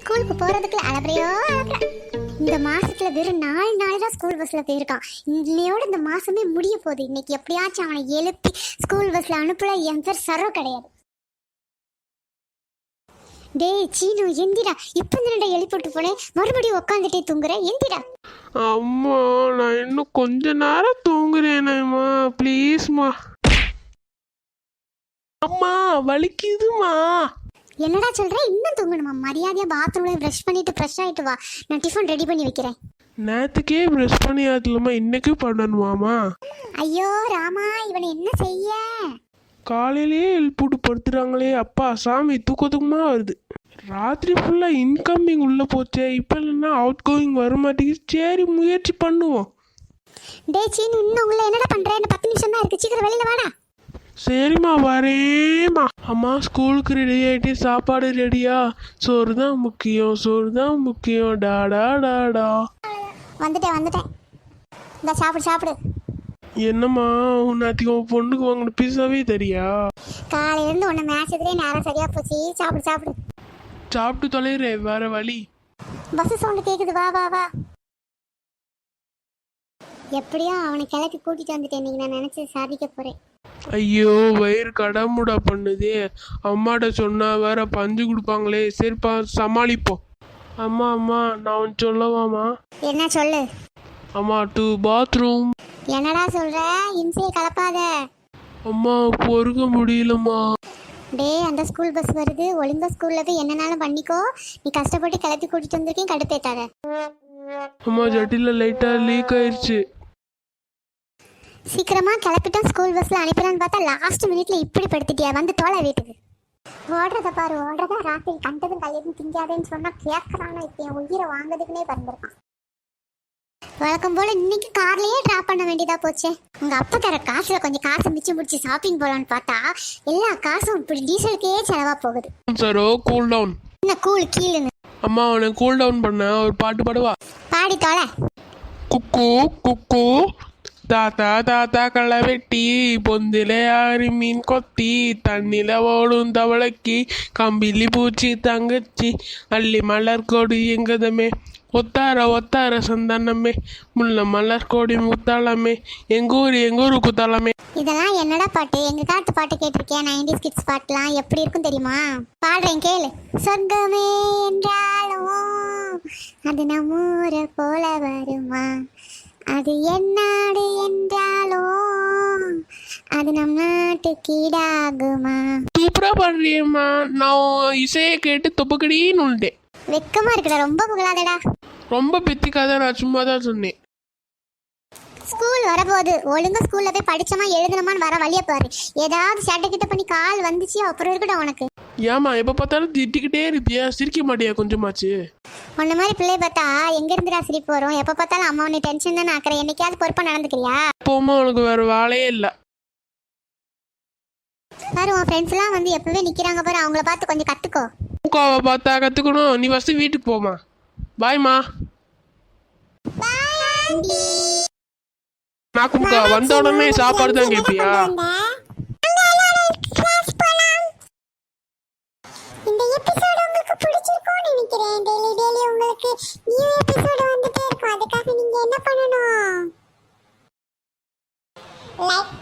ஸ்கூலுக்கு போறதுக்குள்ள அலப்பறையோ இந்த மாசத்துல வெறும் நாலு நாள் தான் ஸ்கூல் பஸ்ல போயிருக்கான். இன்னையோட இந்த மாசமே முடிய போகுது. இன்னைக்கு எப்படியாச்சும் அவனை எழுப்பி ஸ்கூல் பஸ்ல அனுப்பல. என் பேர் சரோ கிடையாது. டேய் சீனு எந்திரா. இப்ப தானடா எழுப்பிட்டு போனேன். மறுபடியும் உட்காந்துட்டே தூங்குற. எந்திரா. அம்மா நான் இன்னும் கொஞ்ச நேரம் தூங்குறேனேம்மா ப்ளீஸ்மா அம்மா வலிக்குதுமா என்னடா சொல்ற? இன்னும் தூங்கணுமா? மரியாதையா பாத்ரூம்ல ப்ரஷ் பண்ணிட்டு ஃப்ரெஷ் ஆயிட்டு வா. நான் டிஃபன் ரெடி பண்ணி வைக்கிறேன். நேற்றுக்கே ப்ரெஷ் பண்ணியாதுலம்மா இன்னைக்கு பண்ணணுமாமா ஐயோ ராமா இவனை என்ன செய்ய? காலையிலேயே எழுப்பிட்டு படுத்துறாங்களே. அப்பா சாமி தூக்கத்துக்குமா வருது. ராத்திரி ஃபுல்லாக இன்கமிங் உள்ளே போச்சே. இப்போ இல்லைன்னா அவுட் கோயிங் வர மாட்டேங்குது சரி முயற்சி பண்ணுவோம். டேய் சீனு இன்னும் உள்ள என்னடா பண்ற? இன்னும் பத்து நிமிஷம் தான் இருக்கு. சீக்கிரம் வெளியில வாடா. சரிம்மா வரேம்மா. அம்மா ஸ்கூலுக்கு ரெடி ஆகிட்டு சாப்பாடு ரெடியா சோறு தான் முக்கியம் சோறு தான் முக்கியம். டாடா டாடா வந்துட்டேன் வந்துட்டேன். இந்த சாப்பிடு சாப்பிடு. என்னம்மா உன்னாத்திக்கு உன் பொண்ணுக்கு வாங்கின பீஸாவே தெரியா? காலையில இருந்து உன்னை மேட்சதுலேயே நேரம் சரியா போச்சு. சாப்பிடு சாப்பிடு. சாப்பிட்டு தொலைகிறேன் வேற வழி. பஸ் சவுண்டு கேக்குது வா வா வா. எப்படியோ அவனை கிளப்பி கூட்டிட்டு வந்துட்டேன். இன்னைக்கு நான் நினைச்சு சாதிக்க போறேன். ஐயோ வயிறு கடமுடா பண்ணுதே. அம்மாட்ட சொன்னா வேற பஞ்சு கொடுப்பாங்களே. சரிப்பா சமாளிப்போம். அம்மா அம்மா நான் ஒன்று சொல்லவாம்மா. என்ன சொல்லு? அம்மா டு பாத்ரூம் என்னடா சொல்ற? இம்சையை கலப்பாத. அம்மா பொறுக்க முடியலம்மா. டேய் அந்த ஸ்கூல் பஸ் வருது. ஒழுங்கா ஸ்கூல்ல போய் என்னனாலும் பண்ணிக்கோ. நீ கஷ்டப்பட்டு கிளப்பி கூட்டிட்டு வந்திருக்கேன் கடுப்பேத்தாத. அம்மா ஜட்டில லைட்டாக லீக் ஆயிடுச்சு சீக்கிரமா கிளப்பிட்டோம். ஸ்கூல் பஸ்ல அனுப்பிடலான்னு பார்த்தா லாஸ்ட் மினிட்ல இப்படி படுத்துட்டியா? வந்து தோலை வீட்டுக்கு. ஓடுறத பாரு ஓடுறத ராத்திரி கண்டதும் கல்யாணம் திங்காதேன்னு சொன்னா கேட்கறானா இப்ப என் உயிரை வாங்குறதுக்குனே பிறந்திருக்கான். வழக்கம் போல இன்னைக்கு கார்லயே டிராப் பண்ண வேண்டியதா போச்சே. உங்க அப்பா தர காசுல கொஞ்சம் காசு மிச்சம் பிடிச்சி ஷாப்பிங் போலான்னு பார்த்தா எல்லா காசும் இப்படி டீசலுக்கே செலவா போகுது. சரோ கூல் டவுன் என்ன கூல் கீழுன்னு? அம்மா அவனை கூல் டவுன் பண்ண ஒரு பாட்டு பாடுவா? பாடி தோலை. குக்கு குக்கு. தாத்தா தாத்தா களை வெட்டி பொந்தில ஆறு மீன் கொத்தி தண்ணில ஓடும் தவளைக்கு கம்பிலி பூச்சி தங்கச்சி அள்ளி மலர் கொடி எங்கதமே. ஒத்தார ஒத்தார சந்தானமே முல்ல மலர் கோடி முத்தாளமே எங்கூர் எங்கூர் குத்தாளமே. இதெல்லாம் என்னடா பாட்டு? எங்க காட்டு பாட்டு கேட்டிருக்கேன் நைன்டிஸ் கிட்ஸ் பாட்டுலாம் எப்படி இருக்கும் தெரியுமா? பாடுறேன் கேளு. சொர்க்கமே என்றாலும் அது நம்மூரை போல வருமா? அது என்னாடு என்றாலும் அது நம் நாட்டுக்கு ஈடாகுமா சூப்பரா பாடுறியம்மா. நான் இசையை கேட்டு தொப்பக்கடின்னு உள்ட்டேன் வெக்கமா இருக்குடா ரொம்ப புகழாதடா. ரொம்ப பித்திக்காத நான் சும்மா தான் சொன்னேன். ஸ்கூல் வரப்போகுது. ஒழுங்கா ஸ்கூல்ல போய் படிச்சோமா எழுதணுமான்னு வர வழிய பாரு. ஏதாவது சேட்டை கிட்ட பண்ணி கால் வந்துச்சு அப்புறம் இருக்கட்டும் உனக்கு. ஏமா எப்போ பார்த்தாலும் திட்டிக்கிட்டே இருப்பியா? சிரிக்க மாட்டியா கொஞ்சமாச்சு? உன்ன மாதிரி பிள்ளை பார்த்தா எங்க இருந்துடா சிரிப்பு வரும்? எப்ப பார்த்தாலும் அம்மா உன்னை டென்ஷன் தானே ஆக்குற? என்னைக்காவது பொறுப்பா நடந்துக்கிறியா? போமா உனக்கு வேற வேலையே இல்லை. பாரு உன் ஃப்ரெண்ட்ஸ் எல்லாம் வந்து எப்பவே நிக்கிறாங்க பாரு. அவங்கள பார்த்து கொஞ்சம் கத்துக்கோ. மூக்காவை பார்த்தா கற்றுக்கணும் நீ ஃபஸ்ட்டு வீட்டுக்கு போமா பாய்மா நான் குமுக்கா வந்த உடனே சாப்பாடு தான் கேட்பியா என்ன பண்ணணும்? லைக்